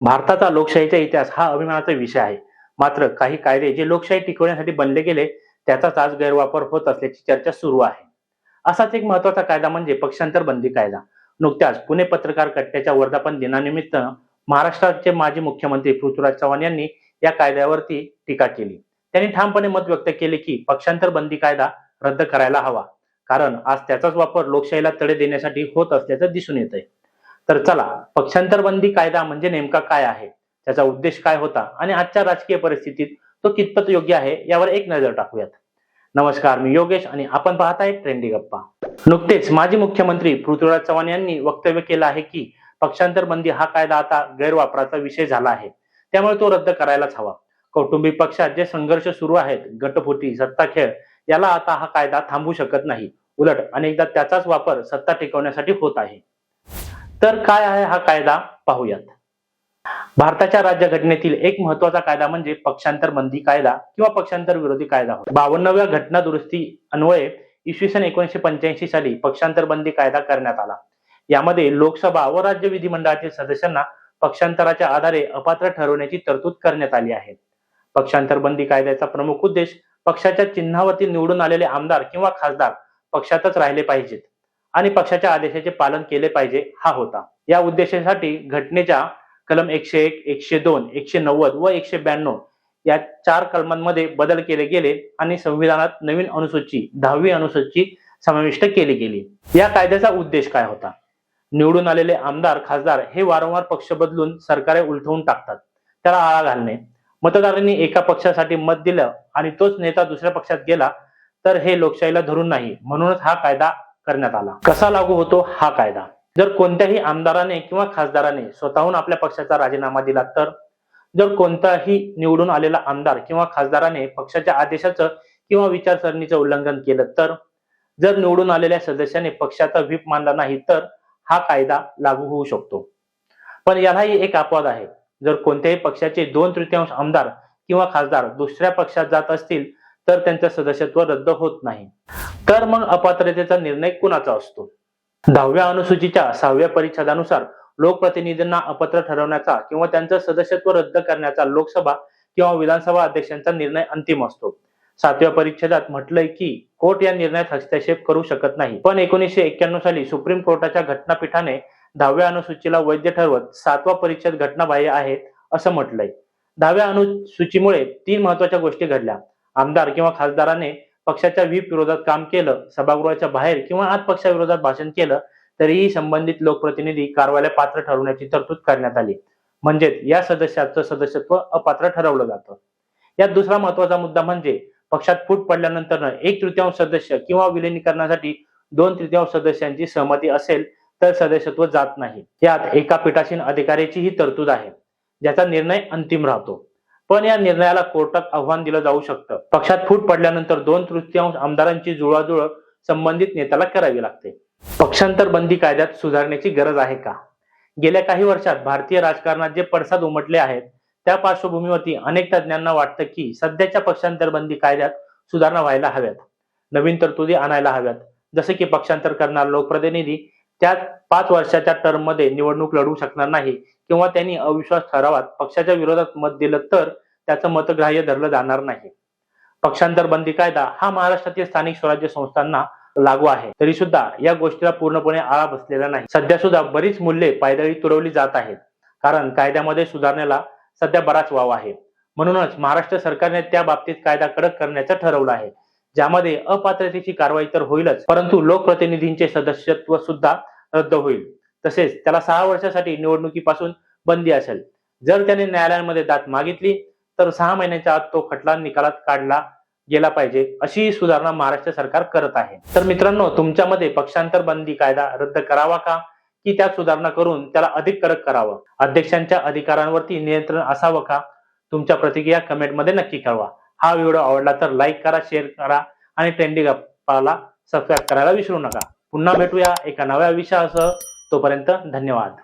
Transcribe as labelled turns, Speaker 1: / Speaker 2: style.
Speaker 1: भारताचा लोकशाहीचा इतिहास हा अभिमानाचा विषय आहे. मात्र काही कायदे जे लोकशाही टिकवण्यासाठी बनले गेले त्याचाच आज गैरवापर होत असल्याची चर्चा सुरू आहे. असाच एक महत्त्वाचा कायदा म्हणजे पक्षांतर बंदी कायदा. नुकत्याच पुणे पत्रकार कट्ट्याच्या वर्धापन दिनानिमित्त महाराष्ट्राचे माजी मुख्यमंत्री पृथ्वीराज चव्हाण यांनी या कायद्यावरती टीका केली. त्यांनी ठामपणे मत व्यक्त केले की पक्षांतर बंदी कायदा रद्द करायला हवा. कारण आज त्याचाच वापर लोकशाहीला तडे देण्यासाठी होत असल्याचं दिसून येत आहे तर चला पक्षांतर बंदी कायदा म्हणजे नेमका काय आहे? त्याचा उद्देश काय होता? आणि आजच्या राजकीय परिस्थितीत तो कितपत योग्य आहे? यावर एक नजर टाकूयात. नमस्कार मी योगेश आणि आपण पाहत आहे ट्रेंडी गप्पा. नुकतेच माजी मुख्यमंत्री पृथ्वीराज चव्हाण यांनी वक्तव्य केलं आहे की पक्षांतर बंदी हा कायदा आता गैरवापराचा विषय झाला आहे. त्यामुळे तो रद्द करायलाच हवा. कौटुंबिक पक्षात जे संघर्ष सुरू आहेत गटफुटी सत्ता खेळ याला आता हा कायदा थांबू शकत नाही. उलट अनेकदा त्याचाच वापर सत्ता टिकवण्यासाठी होत आहे. तर काय आहे हा कायदा? पाहूयात. भारताच्या राज्यघटनेतील एक महत्त्वाचा कायदा म्हणजे पक्षांतर बंदी कायदा किंवा पक्षांतर विरोधी कायदा. होता बावन्नव्या घटना दुरुस्ती अन्वये इसवी सन एकोणीशे पंच्याऐंशी साली पक्षांतर बंदी कायदा करण्यात आला. यामध्ये लोकसभा व राज्य विधिमंडळातील सदस्यांना पक्षांतराच्या आधारे अपात्र ठरवण्याची तरतूद करण्यात आली आहे. पक्षांतर बंदी कायद्याचा प्रमुख उद्देश पक्षाच्या चिन्हावरती निवडून आलेले आमदार किंवा खासदार पक्षातच राहिले पाहिजेत. आणि पक्षाच्या आदेशाचे पालन केले पाहिजे हा होता. या उद्देशासाठी घटनेच्या कलम एकशे एक एकशे दोन एकशे नव्वद व एकशे ब्याण्णव या चार कलमांमध्ये बदल केले गेले आणि संविधानात नवीन अनुसूची दहावी अनुसूची समाविष्ट केली गेली. या कायद्याचा उद्देश काय होता? निवडून आलेले आमदार खासदार हे वारंवार पक्ष बदलून सरकारे उलटवून टाकतात. त्याला आळा घालणे. मतदारांनी एका पक्षासाठी मत दिलं आणि तोच नेता दुसऱ्या पक्षात गेला तर हे लोकशाहीला धरून नाही. म्हणूनच हा कायदा करण्यात आला. कसा लागू होतो हा कायदा? जर कोणत्याही आमदाराने किंवा खासदाराने स्वतःहून आपल्या पक्षाचा राजीनामा दिला तर? जर कोणताही निवडून आलेला आमदार किंवा खासदाराने पक्षाच्या आदेशाचं किंवा विचारसरणीचं उल्लंघन केलं तर? जर निवडून आलेल्या सदस्याने पक्षाचा व्हीप मानला नाही तर? हा कायदा लागू होऊ शकतो. पण यालाही एक अपवाद आहे. जर कोणत्याही पक्षाचे दोन तृतीयांश आमदार किंवा खासदार दुसऱ्या पक्षात जात असतील तर त्यांचं सदस्यत्व रद्द होत नाही. तर मग अपात्रतेचा निर्णय कुणाचा असतो? दहाव्या अनुसूचीच्या सहाव्या परिच्छेदानुसार लोकप्रतिनिधींना अपात्र ठरवण्याचा किंवा त्यांचं सदस्यत्व रद्द करण्याचा लोकसभा किंवा विधानसभा अध्यक्षांचा निर्णय अंतिम असतो. सातव्या परिच्छेदात म्हटलंय की कोर्ट या निर्णयात हस्तक्षेप करू शकत नाही. पण एकोणीसशे एक्क्याण्णव साली सुप्रीम कोर्टाच्या घटनापीठाने दहाव्या अनुसूचीला वैध ठरवत सातवा परिच्छेद घटनाबाह्य आहे असं म्हटलंय. दहाव्या अनुसूचीमुळे तीन महत्त्वाच्या गोष्टी घडल्या. आमदार किंवा खासदाराने पक्षाच्या व्हीप विरोधात काम केलं सभागृहाच्या बाहेर किंवा आत पक्षाविरोधात भाषण केलं तरीही संबंधित लोकप्रतिनिधी कारवाईला पात्र ठरवण्याची तरतूद करण्यात आली. म्हणजेच या सदस्याचं सदस्यत्व अपात्र ठरवलं जातं. यात दुसरा महत्त्वाचा मुद्दा म्हणजे पक्षात फूट पडल्यानंतर एक तृतीयांश सदस्य किंवा विलिनीकरणासाठी दोन तृतीयांश सदस्यांची सहमती असेल तर सदस्यत्व जात नाही. यात एका पीठासीन अधिकाऱ्याचीही तरतूद आहे ज्याचा निर्णय अंतिम राहतो. पण या निर्णयाला कोर्टात आव्हान दिलं जाऊ शकतं. पक्षात फूट पडल्यानंतर दोन तृतीयांश आमदारांची जुळाजुळ संबंधित नेत्याला करावी लागते. पक्षांतर बंदी कायद्यात सुधारण्याची गरज आहे का? गेल्या काही वर्षात भारतीय राजकारणात जे पडसाद उमटले आहेत त्या पार्श्वभूमीवरती अनेक तज्ज्ञांना वाटतं की सध्याच्या पक्षांतर बंदी कायद्यात सुधारणा व्हायला हव्यात. नवीन तरतुदी आणायला हव्यात. जसे की पक्षांतर करणारा लोकप्रतिनिधी त्यात पाच वर्षाच्या टर्ममध्ये निवडणूक लढवू शकणार नाही किंवा त्यांनी अविश्वास ठरावात पक्षाच्या विरोधात मत दिलं तर त्याचं मतग्राह्य धरलं जाणार नाही. पक्षांतर बंदी कायदा हा महाराष्ट्रातील स्थानिक स्वराज्य संस्थांना लागू आहे. तरी सुद्धा या गोष्टीला पूर्णपणे आळा बसलेला नाही. सध्या सुद्धा बरीच मूल्ये पायदळी तुरवली जात आहेत. कारण कायद्यामध्ये सुधारणेला सध्या बराच वाव आहे. म्हणूनच महाराष्ट्र सरकारने त्या बाबतीत कायदा कडक करण्याचं ठरवलं आहे. ज्यामध्ये अपात्रतेची कारवाई तर होईलच परंतु लोकप्रतिनिधींचे सदस्यत्व सुद्धा रद्द होईल. तसेच त्याला सहा वर्षासाठी निवडणुकीपासून बंदी असेल. जर त्याने न्यायालयामध्ये दाद मागितली तर सहा महिन्याच्या आत तो खटला निकालात काढला गेला पाहिजे अशी सुधारणा महाराष्ट्र सरकार करत आहे. तर मित्रांनो तुमच्यामध्ये पक्षांतर बंदी कायदा रद्द करावा का? की त्यात सुधारणा करून त्याला अधिक कडक करावं? अध्यक्षांच्या अधिकारांवरती नियंत्रण असावं का? तुमच्या प्रतिक्रिया कमेंटमध्ये नक्की कळवा. हा व्हिडिओ आवडला तर लाईक करा शेअर करा आणि ट्रेंडिंग अप्पाला सबस्क्राईब करायला विसरू नका. पुन्हा भेटूया एका नव्या विषयासह. तोपर्यंत धन्यवाद.